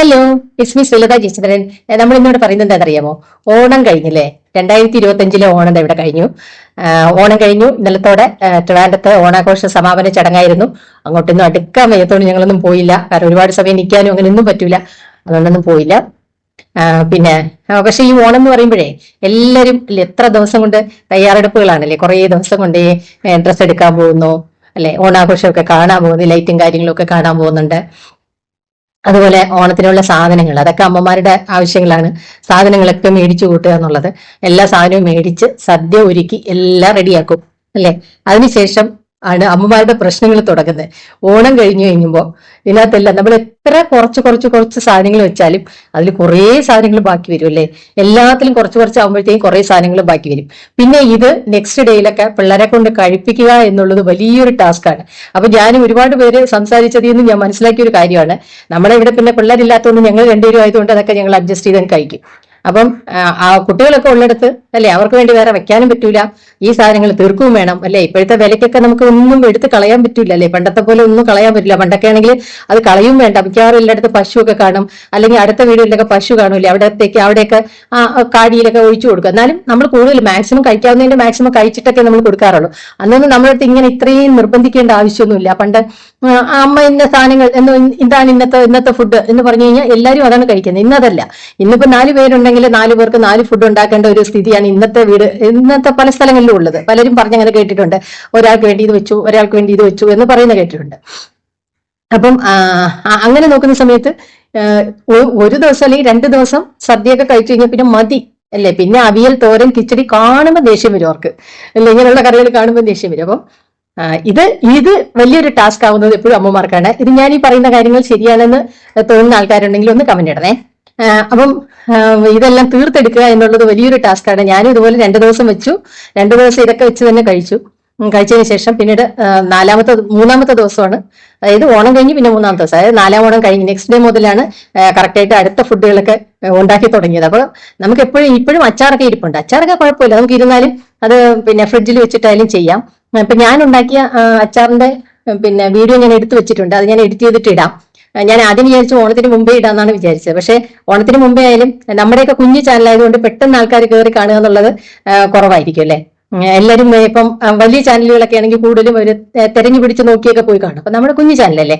Hello it's me Sulatha Jayachandran നമ്മൾ ഇന്നോട് പറയുന്നത് എന്താണെന്നറിയാമോ? ഓണം കഴിഞ്ഞില്ലേ? രണ്ടായിരത്തി ഇരുപത്തി അഞ്ചിലെ ഓണം ഇവിടെ കഴിഞ്ഞു. ഓണം കഴിഞ്ഞു. ഇന്നലത്തോടെ ട്രിവാൻഡത്ത് ഓണാഘോഷ സമാപന ചടങ്ങായിരുന്നു. അങ്ങോട്ടൊന്നും അടുക്കാൻ വയ്യത്തോണ്ട് ഞങ്ങളൊന്നും പോയില്ല. കാരണം ഒരുപാട് സമയം നിൽക്കാനും അങ്ങനെ ഒന്നും പറ്റൂല. അതുകൊണ്ടൊന്നും പോയില്ല. പിന്നെ പക്ഷെ ഈ ഓണം എന്ന് പറയുമ്പോഴേ എല്ലാവരും എത്ര ദിവസം കൊണ്ട് തയ്യാറെടുപ്പുകളാണല്ലേ? കുറേ ദിവസം കൊണ്ട് ഡ്രസ്സ് എടുക്കാൻ പോകുന്നു. അല്ലെ ഓണാഘോഷമൊക്കെ കാണാൻ പോകുന്നു. ലൈറ്റും കാര്യങ്ങളൊക്കെ കാണാൻ പോകുന്നുണ്ട്. അതുപോലെ ഓണത്തിനുള്ള സാധനങ്ങൾ അതൊക്കെ അമ്മമാരുടെ ആവശ്യങ്ങളാണ്. സാധനങ്ങളൊക്കെ മേടിച്ചു കൂട്ടുക എന്നുള്ളത്. എല്ലാ സാധനവും മേടിച്ച് സദ്യ ഒരുക്കി എല്ലാം റെഡിയാക്കും അല്ലെ? അതിനുശേഷം ആണ് അമ്മമാരുടെ പ്രശ്നങ്ങൾ തുടങ്ങുന്നത്. ഓണം കഴിഞ്ഞു കഴിയുമ്പോൾ ഇതിനകത്തെല്ലാം നമ്മൾ എത്ര കുറച്ച് കുറച്ച് കുറച്ച് സാധനങ്ങൾ വെച്ചാലും അതിൽ കുറേ സാധനങ്ങൾ ബാക്കി വരും അല്ലേ? എല്ലാത്തിലും കുറച്ച് കുറച്ച് ആകുമ്പോഴത്തേക്കും കുറേ സാധനങ്ങൾ ബാക്കി വരും. പിന്നെ ഇത് നെക്സ്റ്റ് ഡേയിലൊക്കെ പിള്ളേരെ കൊണ്ട് കഴിപ്പിക്കുക എന്നുള്ളത് വലിയൊരു ടാസ്ക്കാണ് അപ്പൊ ഞാൻ ഒരുപാട് പേര് സംസാരിച്ചതിൽ നിന്ന് ഞാൻ മനസ്സിലാക്കിയ ഒരു കാര്യമാണ്. നമ്മളെ ഇവിടെ പിന്നെ പിള്ളേരില്ലാത്തതുകൊണ്ട് ഞങ്ങൾ രണ്ടുപേരും ആയതുകൊണ്ട് അതൊക്കെ ഞങ്ങൾ അഡ്ജസ്റ്റ് ചെയ്ത് കഴിക്കും. അപ്പം ആ, കുട്ടികളൊക്കെ ഉള്ളിടത്ത് അല്ലെ അവർക്ക് വേണ്ടി വേറെ വെക്കാനും പറ്റൂല. ഈ സാധനങ്ങൾ തീർക്കുകയും വേണം അല്ലെ? ഇപ്പോഴത്തെ വിലയ്ക്കൊക്കെ നമുക്ക് ഒന്നും എടുത്ത് കളയാൻ പറ്റൂല അല്ലെ? പണ്ടത്തെ പോലെ ഒന്നും കളയാൻ പറ്റില്ല പണ്ടൊക്കെ ആണെങ്കിൽ അത് കളയും വേണ്ട. മിക്കവാറും എല്ലായിടത്ത് പശുവൊക്കെ കാണും. അല്ലെങ്കിൽ അടുത്ത വീടുകളിലൊക്കെ പശു കാണൂല അവിടത്തേക്ക് അവിടെയൊക്കെ ആ കാടിയിലൊക്കെ ഒഴിച്ചു കൊടുക്കും എന്നാലും നമ്മൾ കൂടുതൽ മാക്സിമം കഴിക്കാവുന്നതിന്റെ മാക്സിമം കഴിച്ചിട്ടൊക്കെ നമ്മൾ കൊടുക്കാറുള്ളൂ. അന്നൊന്നും നമ്മളടുത്ത് ഇങ്ങനെ ഇത്രയും നിർബന്ധിക്കേണ്ട ആവശ്യമൊന്നുമില്ല. പണ്ട് അമ്മ ഇന്ന സാധനങ്ങൾ എന്ന് ഇതാണ് ഇന്നത്തെ ഇന്നത്തെ ഫുഡ് എന്ന് പറഞ്ഞു കഴിഞ്ഞാൽ എല്ലാവരും അതാണ് കഴിക്കുന്നത്. ഇന്നതല്ല. ഇന്നിപ്പോ നാല് പേരുണ്ടെങ്കിൽ നാല് പേർക്ക് നാല് ഫുഡ് ഉണ്ടാക്കേണ്ട ഒരു സ്ഥിതിയാണ് ഇന്നത്തെ വീട് ഇന്നത്തെ പല സ്ഥലങ്ങളിലും ഉള്ളത്. പലരും പറഞ്ഞങ്ങനെ കേട്ടിട്ടുണ്ട്. ഒരാൾക്ക് വേണ്ടി ഇത് വെച്ചു ഒരാൾക്ക് വേണ്ടി ഇത് വെച്ചു എന്ന് പറയുന്ന കേട്ടിട്ടുണ്ട്. അപ്പം അങ്ങനെ നോക്കുന്ന സമയത്ത് ഒരു ദിവസം അല്ലെങ്കിൽ രണ്ട് ദിവസം സദ്യയൊക്കെ കഴിച്ചു കഴിഞ്ഞാൽ പിന്നെ മതി അല്ലേ? പിന്നെ അവിയൽ തോരൻ കിച്ചടി കാണുമ്പോൾ ദേഷ്യം വരും അവർക്ക്. അല്ലെ? ഇങ്ങനെയുള്ള കറികൾ കാണുമ്പോൾ ദേഷ്യം വരും. അപ്പം ഇത് ഇത് വലിയൊരു ടാസ്ക് ആവുന്നത് എപ്പോഴും അമ്മമാർക്കാണ്. ഇത് ഞാൻ ഈ പറയുന്ന കാര്യങ്ങൾ ശരിയാണെന്ന് തോന്നുന്ന ആൾക്കാരുണ്ടെങ്കിൽ ഒന്ന് കമന്റ് ഇടണേ. അപ്പം ഇതെല്ലാം തീർത്തെടുക്കുക എന്നുള്ളത് വലിയൊരു ടാസ്ക്കാണ്. ഞാനും ഇതുപോലെ രണ്ട് ദിവസം വെച്ചു. രണ്ട് ദിവസം ഇതൊക്കെ വെച്ച് തന്നെ കഴിച്ചു. കഴിച്ചതിന് ശേഷം പിന്നീട് നാലാമത്തെ മൂന്നാമത്തെ ദിവസമാണ്. അതായത് ഓണം കഴിഞ്ഞ് പിന്നെ മൂന്നാമത്തെ ദിവസം. അതായത് നാലാം ഓണം കഴിഞ്ഞ് നെക്സ്റ്റ് ഡേ മുതലാണ് കറക്റ്റായിട്ട് അടുത്ത ഫുഡുകളൊക്കെ ഉണ്ടാക്കി തുടങ്ങിയത്. അപ്പോൾ നമുക്ക് എപ്പോഴും ഇപ്പോഴും അച്ചാറൊക്കെ ഇരിപ്പുണ്ട്. അച്ചാറൊക്കെ കുഴപ്പമില്ല. നമുക്ക് ഇരുന്നാലും അത് പിന്നെ ഫ്രിഡ്ജിൽ വെച്ചിട്ടായാലും ചെയ്യാം. ഇപ്പൊ ഞാൻ ഉണ്ടാക്കിയ അച്ചാറിന്റെ പിന്നെ വീഡിയോ ഞാൻ എടുത്തു വെച്ചിട്ടുണ്ട്. അത് ഞാൻ എഡിറ്റ് ചെയ്തിട്ട് ഇടാം. ഞാൻ ആദ്യം വിചാരിച്ചു ഓണത്തിന് മുമ്പേ ഇടാന്നാണ് വിചാരിച്ചത്. പക്ഷെ ഓണത്തിന് മുമ്പേ ആയാലും നമ്മുടെയൊക്കെ കുഞ്ഞു ചാനലായതുകൊണ്ട് പെട്ടെന്ന് ആൾക്കാർ കയറി കാണുക എന്നുള്ളത് കുറവായിരിക്കും അല്ലേ? എല്ലാവരും ഇപ്പം വലിയ ചാനലുകളൊക്കെ ആണെങ്കിൽ കൂടുതലും ഒരു തെരഞ്ഞു പിടിച്ച് നോക്കിയൊക്കെ പോയി കാണും. അപ്പൊ നമ്മുടെ കുഞ്ഞു ചാനലല്ലേ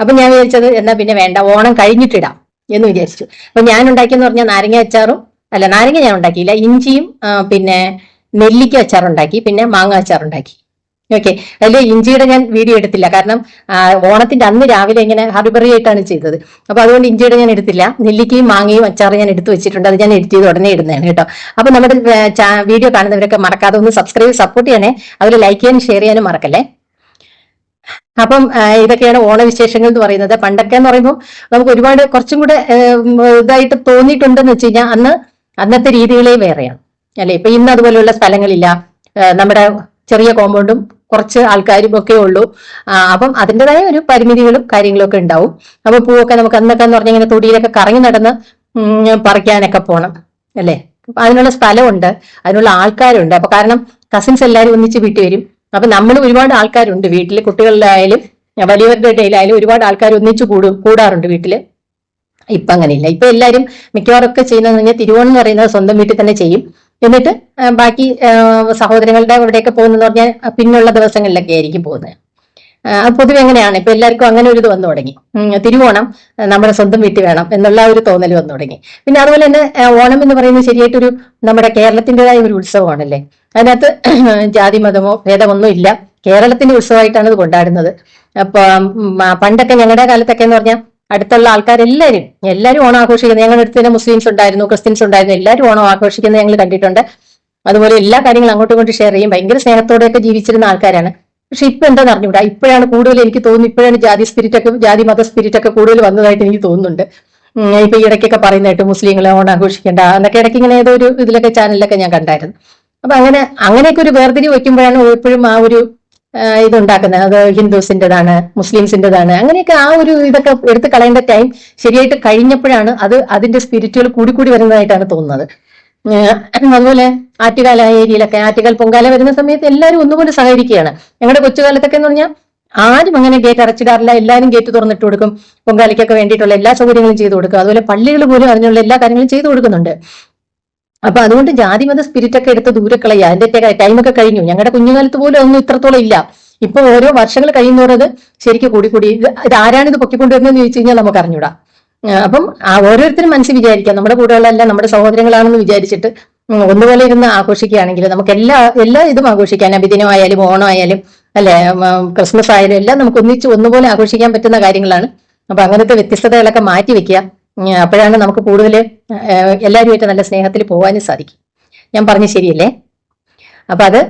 അപ്പൊ ഞാൻ വിചാരിച്ചത് എന്നാ പിന്നെ വേണ്ട ഓണം കഴിഞ്ഞിട്ടിടാം എന്ന് വിചാരിച്ചു. അപ്പൊ ഞാൻ ഉണ്ടാക്കിയെന്ന് പറഞ്ഞാൽ നാരങ്ങ അച്ചാറും അല്ല നാരങ്ങ ഞാൻ ഉണ്ടാക്കിയില്ല ഇഞ്ചിയും പിന്നെ നെല്ലിക്ക അച്ചാർ ഉണ്ടാക്കി പിന്നെ മാങ്ങ അച്ചാർ ഉണ്ടാക്കി ഓക്കെ അതിൽ ഇഞ്ചിയുടെ ഞാൻ വീഡിയോ എടുത്തില്ല. കാരണം ഓണത്തിന്റെ അന്ന് രാവിലെ ഇങ്ങനെ ഹറിബറി ആയിട്ടാണ് ചെയ്തത്. അപ്പൊ അതുകൊണ്ട് ഇഞ്ചിയുടെ ഞാൻ എടുത്തില്ല. നെല്ലിക്കയും മാങ്ങയും അച്ചാറും ഞാൻ എടുത്തു വെച്ചിട്ടുണ്ട്. അത് ഞാൻ എഡിറ്റ് ചെയ്ത് ഉടനെ ഇടുന്നതാണ് കേട്ടോ. അപ്പൊ നമ്മുടെ വീഡിയോ കാണുന്നവരൊക്കെ മറക്കാതെ ഒന്ന് സബ്സ്ക്രൈബ് സപ്പോർട്ട് ചെയ്യണേ. അതിൽ ലൈക്ക് ചെയ്യാനും ഷെയർ ചെയ്യാനും മറക്കല്ലേ? അപ്പം ഇതൊക്കെയാണ് ഓണവിശേഷങ്ങൾ എന്ന് പറയുന്നത്. പണ്ടൊക്കെ എന്ന് പറയുമ്പോൾ നമുക്ക് ഒരുപാട് കുറച്ചും കൂടെ ഇതായിട്ട് തോന്നിയിട്ടുണ്ടെന്ന് വെച്ച് കഴിഞ്ഞാൽ അന്ന് അന്നത്തെ രീതികളെ വേറെയാണ്. അല്ലെ? ഇപ്പൊ ഇന്ന് അതുപോലെയുള്ള സ്ഥലങ്ങളില്ല. നമ്മുടെ ചെറിയ കോമ്പൗണ്ടും കുറച്ച് ആൾക്കാരും ഒക്കെ ഉള്ളൂ. അപ്പം അതിന്റെതായ ഒരു പരിമിതികളും കാര്യങ്ങളും ഒക്കെ ഉണ്ടാവും. അപ്പൊ പൂവൊക്കെ നമുക്ക് അന്നൊക്കെ എന്ന് പറഞ്ഞാൽ ഇങ്ങനെ തൊടിയിലൊക്കെ കറങ്ങി നടന്ന് പറിക്കാനൊക്കെ പോണം. അല്ലേ? അതിനുള്ള സ്ഥലമുണ്ട്. അതിനുള്ള ആൾക്കാരുണ്ട്. അപ്പൊ കാരണം കസിൻസ് എല്ലാവരും ഒന്നിച്ച് വീട്ടിൽ വരും. അപ്പൊ നമ്മൾ ഒരുപാട് ആൾക്കാരുണ്ട് വീട്ടിൽ കുട്ടികളിലായാലും വലിയവരുടെ ഇടയിലായാലും ഒരുപാട് ആൾക്കാർ ഒന്നിച്ച് കൂടും കൂടാറുണ്ട് വീട്ടിൽ. ഇപ്പൊ അങ്ങനെയില്ല. ഇപ്പൊ എല്ലാവരും മിക്കവാറും ഒക്കെ ചെയ്യുന്നതെന്ന് പറഞ്ഞാൽ തിരുവോണം എന്ന് പറയുന്നത് സ്വന്തം വീട്ടിൽ തന്നെ ചെയ്യും. എന്നിട്ട് ബാക്കി സഹോദരങ്ങളുടെ അവിടെയൊക്കെ പോകുന്നതെന്ന് പറഞ്ഞാൽ പിന്നുള്ള ദിവസങ്ങളിലൊക്കെ ആയിരിക്കും പോകുന്നത്. അത് പൊതുവെ അങ്ങനെയാണ്. ഇപ്പൊ എല്ലാവർക്കും അങ്ങനെ ഒരു ഇത് വന്നു തുടങ്ങി. തിരുവോണം നമ്മുടെ സ്വന്തം വീട്ടിൽ വേണം എന്നുള്ള ഒരു തോന്നൽ വന്നു തുടങ്ങി. പിന്നെ അതുപോലെ തന്നെ ഓണം എന്ന് പറയുന്നത് ശരിയായിട്ടൊരു നമ്മുടെ കേരളത്തിന്റെതായ ഒരു ഉത്സവമാണല്ലേ? അതിനകത്ത് ജാതി മതമോ ഭേദമൊന്നും ഇല്ല. കേരളത്തിന്റെ ഉത്സവമായിട്ടാണ് ഇത് കൊണ്ടാടുന്നത്. അപ്പൊ പണ്ടൊക്കെ ഞങ്ങളുടെ കാലത്തൊക്കെ എന്ന് പറഞ്ഞാൽ അടുത്തുള്ള ആൾക്കാരെല്ലാവരും എല്ലാവരും ഓണം ആഘോഷിക്കുന്നത് ഞങ്ങളുടെ അടുത്ത് തന്നെ മുസ്ലിംസ് ഉണ്ടായിരുന്നു ക്രിസ്ത്യൻസ് ഉണ്ടായിരുന്നു. എല്ലാവരും ഓണം ആഘോഷിക്കുന്നത് ഞങ്ങൾ കണ്ടിട്ടുണ്ട്. അതുപോലെ എല്ലാ കാര്യങ്ങളും അങ്ങോട്ടും ഇങ്ങോട്ടും ഷെയർ ചെയ്യും. ഭയങ്കര സ്നേഹത്തോടെയൊക്കെ ജീവിച്ചിരുന്ന ആൾക്കാരാണ്. പക്ഷെ ഇപ്പൊ എന്താന്ന് അറിഞ്ഞൂടാ ഇപ്പോഴാണ് കൂടുതൽ എനിക്ക് തോന്നുന്നു ഇപ്പോഴാണ് ജാതി സ്പിരിറ്റ് ഒക്കെ ജാതി മത സ്പിരിറ്റ് ഒക്കെ കൂടുതൽ വന്നതായിട്ട് എനിക്ക് തോന്നുന്നുണ്ട്. ഇപ്പൊ ഇടയ്ക്കൊക്കെ പറയുന്നതായിട്ട് മുസ്ലിങ്ങളെ ഓണം ആഘോഷിക്കേണ്ട എന്നൊക്കെ ഇടയ്ക്ക് ഇങ്ങനെ ഏതോ ഒരു ഇതിലൊക്കെ ചാനലിലൊക്കെ ഞാൻ കണ്ടായിരുന്നു. അപ്പൊ അങ്ങനെ അങ്ങനെയൊക്കെ ഒരു വേർതിരിവ് വെക്കുമ്പോഴാണ് എപ്പോഴും ആ ഒരു ഇതുണ്ടാക്കുന്നത്. അത് ഹിന്ദുസിന്റെതാണ് മുസ്ലിംസിന്റെതാണ് അങ്ങനെയൊക്കെ ആ ഒരു ഇതൊക്കെ എടുത്ത് കളയേണ്ട ടൈം ശരിയായിട്ട് കഴിഞ്ഞപ്പോഴാണ് അത് അതിന്റെ സ്പിരിറ്റുകൾ കൂടിക്കൂടി വരുന്നതായിട്ടാണ് തോന്നുന്നത്. അതുപോലെ ആറ്റുകാല ഏരിയയിലൊക്കെ ആറ്റുകാൽ പൊങ്കാല വരുന്ന സമയത്ത് എല്ലാവരും ഒന്നുപോലെ സഹകരിക്കുകയാണ്. ഞങ്ങളുടെ കൊച്ചുകാലത്തൊക്കെ എന്ന് പറഞ്ഞാൽ ആരും അങ്ങനെ ഗേറ്റ് അടച്ചിടാറില്ല. എല്ലാവരും ഗേറ്റ് തുറന്നിട്ട് കൊടുക്കും. പൊങ്കാലിക്കൊക്കെ വേണ്ടിയിട്ടുള്ള എല്ലാ സൗകര്യങ്ങളും ചെയ്തു കൊടുക്കും. അതുപോലെ പള്ളികൾ പോലും അതിനുള്ള എല്ലാ കാര്യങ്ങളും ചെയ്തു കൊടുക്കുന്നുണ്ട്. അപ്പൊ അതുകൊണ്ട് ജാതി മത സ്പിരിറ്റ് ഒക്കെ എടുത്ത് ദൂരെ കളയുക. അതിന്റെ ടൈമൊക്കെ കഴിഞ്ഞു. ഞങ്ങളുടെ കുഞ്ഞുകാലത്ത് പോലും ഒന്നും ഇത്രത്തോളം ഇല്ല. ഇപ്പൊ ഓരോ വർഷങ്ങൾ കഴിയുന്നവരത് ശരിക്കും കൂടി കൂടി. ഇത് ആരാണ് ഇത് പൊക്കിക്കൊണ്ടുവരുന്നതെന്ന് ചോദിച്ചു കഴിഞ്ഞാൽ നമുക്ക് അറിഞ്ഞൂടാ. അപ്പം ഓരോരുത്തരും മനസ്സിൽ വിചാരിക്കാം. നമ്മുടെ കൂടെയുള്ളതെല്ലാം നമ്മുടെ സഹോദരങ്ങളാണെന്ന് വിചാരിച്ചിട്ട് ഒന്നുപോലെ ഇരുന്ന് ആഘോഷിക്കുകയാണെങ്കിൽ നമുക്ക് എല്ലാ എല്ലാ ഇതും ആഘോഷിക്കാൻ ഓണം ഓണമായാലും അല്ലെ ക്രിസ്മസ് ആയാലും എല്ലാം നമുക്ക് ഒന്നിച്ച് ഒന്നുപോലെ ആഘോഷിക്കാൻ പറ്റുന്ന കാര്യങ്ങളാണ്. അപ്പൊ അങ്ങനത്തെ വ്യത്യസ്തതകളൊക്കെ മാറ്റി വെക്കുക. അപ്പോഴാണ് നമുക്ക് കൂടുതൽ എല്ലാവരുമായിട്ട് നല്ല സ്നേഹത്തിൽ പോകാനും സാധിക്കും. ഞാൻ പറഞ്ഞ ശരിയല്ലേ? അപ്പൊ അത്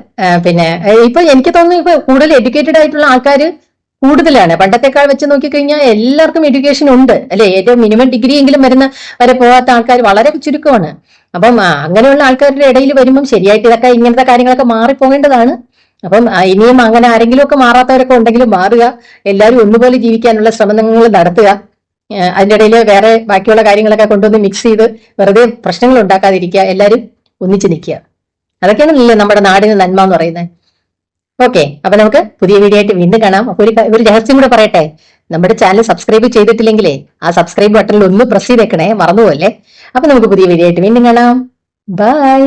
പിന്നെ ഇപ്പൊ എനിക്ക് തോന്നുന്നു ഇപ്പൊ കൂടുതൽ എഡ്യൂക്കേറ്റഡ് ആയിട്ടുള്ള ആൾക്കാർ കൂടുതലാണ്. പണ്ടത്തെക്കാൾ വെച്ച് നോക്കിക്കഴിഞ്ഞാൽ എല്ലാവർക്കും എഡ്യൂക്കേഷൻ ഉണ്ട് അല്ലെ? ഏറ്റവും മിനിമം ഡിഗ്രി എങ്കിലും വരുന്ന വരെ പോകാത്ത ആൾക്കാർ വളരെ ചുരുക്കമാണ്. അപ്പം അങ്ങനെയുള്ള ആൾക്കാരുടെ ഇടയിൽ വരുമ്പം ശരിയായിട്ട് ഇതൊക്കെ ഇങ്ങനത്തെ കാര്യങ്ങളൊക്കെ മാറിപ്പോകേണ്ടതാണ്. അപ്പം ഇനിയും അങ്ങനെ ആരെങ്കിലും ഒക്കെ മാറാത്തവരൊക്കെ ഉണ്ടെങ്കിലും മാറുക എല്ലാവരും ഒന്നുപോലെ ജീവിക്കാനുള്ള ശ്രമങ്ങൾ നടത്തുക. ഏ, അതിന്റെ ഇടയിൽ വേറെ ബാക്കിയുള്ള കാര്യങ്ങളൊക്കെ കൊണ്ടുവന്ന് മിക്സ് ചെയ്ത് വെറുതെ പ്രശ്നങ്ങൾ ഉണ്ടാക്കാതിരിക്കുക എല്ലാവരും ഒന്നിച്ച് നിൽക്കുക. അതൊക്കെയാണല്ലേ നമ്മുടെ നാടിന് നന്മ എന്ന് പറയുന്നത്. ഓക്കെ അപ്പൊ നമുക്ക് പുതിയ വീഡിയോ ആയിട്ട് വീണ്ടും കാണാം. അപ്പൊ ഒരു ഒരു രഹസ്യം കൂടെ പറയട്ടെ. നമ്മുടെ ചാനൽ സബ്സ്ക്രൈബ് ചെയ്തിട്ടില്ലെങ്കിലേ ആ സബ്സ്ക്രൈബ് ബട്ടണിൽ ഒന്ന് പ്രസ് ചെയ്തേക്കണേ മറന്നുപോലെ അപ്പൊ നമുക്ക് പുതിയ വീഡിയോ ആയിട്ട് വീണ്ടും കാണാം. ബൈ